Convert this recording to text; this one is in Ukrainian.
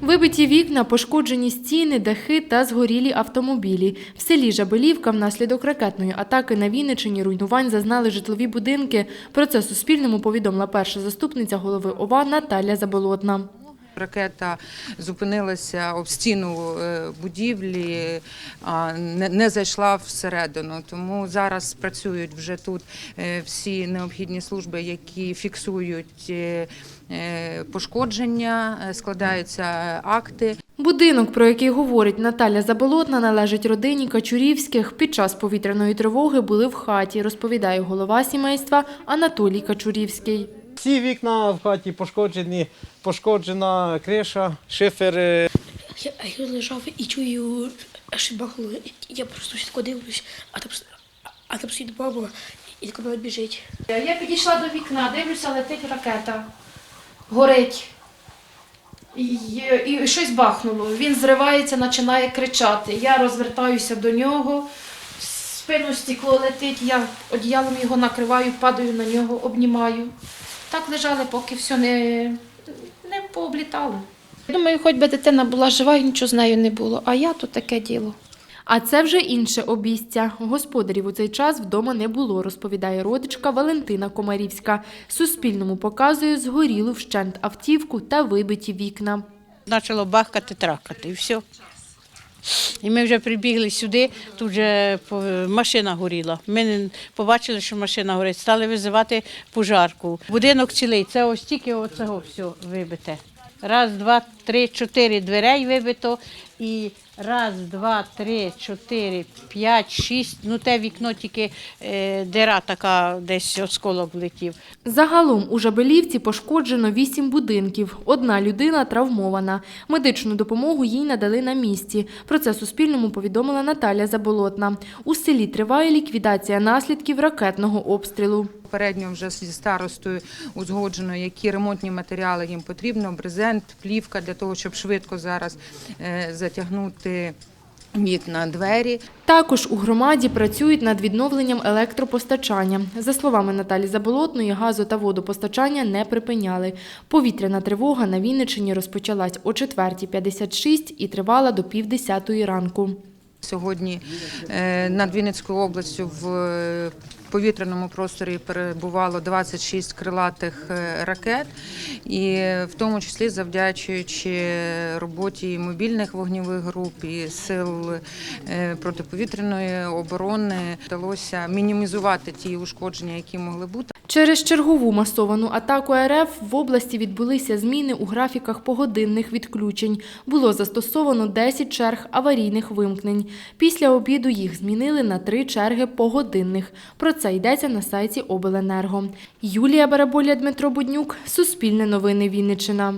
Вибиті вікна, пошкоджені стіни, дахи та згорілі автомобілі. В селі Жабелівка внаслідок ракетної атаки на Вінничині руйнувань зазнали житлові будинки. Про це Суспільному повідомила перша заступниця голови ОВА Наталя Заболотна. Ракета зупинилася об стіну е, будівлі, а не, зайшла всередину. Тому зараз працюють вже тут е, всі необхідні служби, які фіксують е, пошкодження, складаються акти. Будинок, про який говорить Наталя Заболотна, належить родині Качурівських. Під час повітряної тривоги були в хаті, розповідає голова сімейства Анатолій Качурівський. Всі вікна в хаті пошкоджені, пошкоджена криша, шифер. е, Я, а я лежав і чую, аж бахнуло. Я просто швидко дивлюсь, а там, а там стоїть баба і така вона біжить. Я підійшла до вікна, дивлюся, летить ракета. Горить. І, і щось бахнуло. Він зривається, починає кричати. Я розвертаюся до нього, спину стекло летить, я одіялом його накриваю, падаю на нього, обнімаю. Так лежали, поки все не, не пооблітало. Думаю, хоч би дитина була жива і нічого з нею не було. А я тут таке діло. А це вже інше обійстя. Господарів у цей час вдома не було, розповідає родичка Валентина Комарівська. Суспільному показує згорілу вщент автівку та вибиті вікна. почало бахкати, тракати, і все. І ми вже прибігли сюди, тут вже машина горіла. Ми побачили, що машина горить, стали визивати пожарку. Будинок цілий, це ось тільки оцього все вибите. Раз, два, три, чотири дверей вибито і раз, два, три, чотири, п'ять, шість. Ну те вікно тільки е, дира така, десь осколок влетів. Загалом у Жабелівці пошкоджено вісім будинків. Одна людина травмована. Медичну допомогу їй надали на місці. Про це Суспільному повідомила Наталя Заболотна. У селі триває ліквідація наслідків ракетного обстрілу. Попередньо вже зі старостою узгоджено, які ремонтні матеріали їм потрібно, брезент, плівка для того, щоб швидко зараз е, затягнути вікна, двері. Також у громаді працюють над відновленням електропостачання. За словами Наталі Заболотної, газу та водопостачання не припиняли. Повітряна тривога на Вінниччині розпочалась о 4.56 і тривала до півдесятої ранку. Сьогодні е, над Вінницькою областю в повітряному просторі перебувало 26 крилатих е, ракет, і в тому числі завдячуючи роботі мобільних вогневих груп і сил е, протиповітряної оборони, вдалося мінімізувати ті ушкодження, які могли бути. Через чергову масовану атаку РФ в області відбулися зміни у графіках погодинних відключень. Було застосовано 10 черг аварійних вимкнень. Після обіду їх змінили на три черги погодинних. Про це йдеться на сайті Обленерго. Юлія Бараболя, Дмитро Буднюк, Суспільне новини Вінниччина.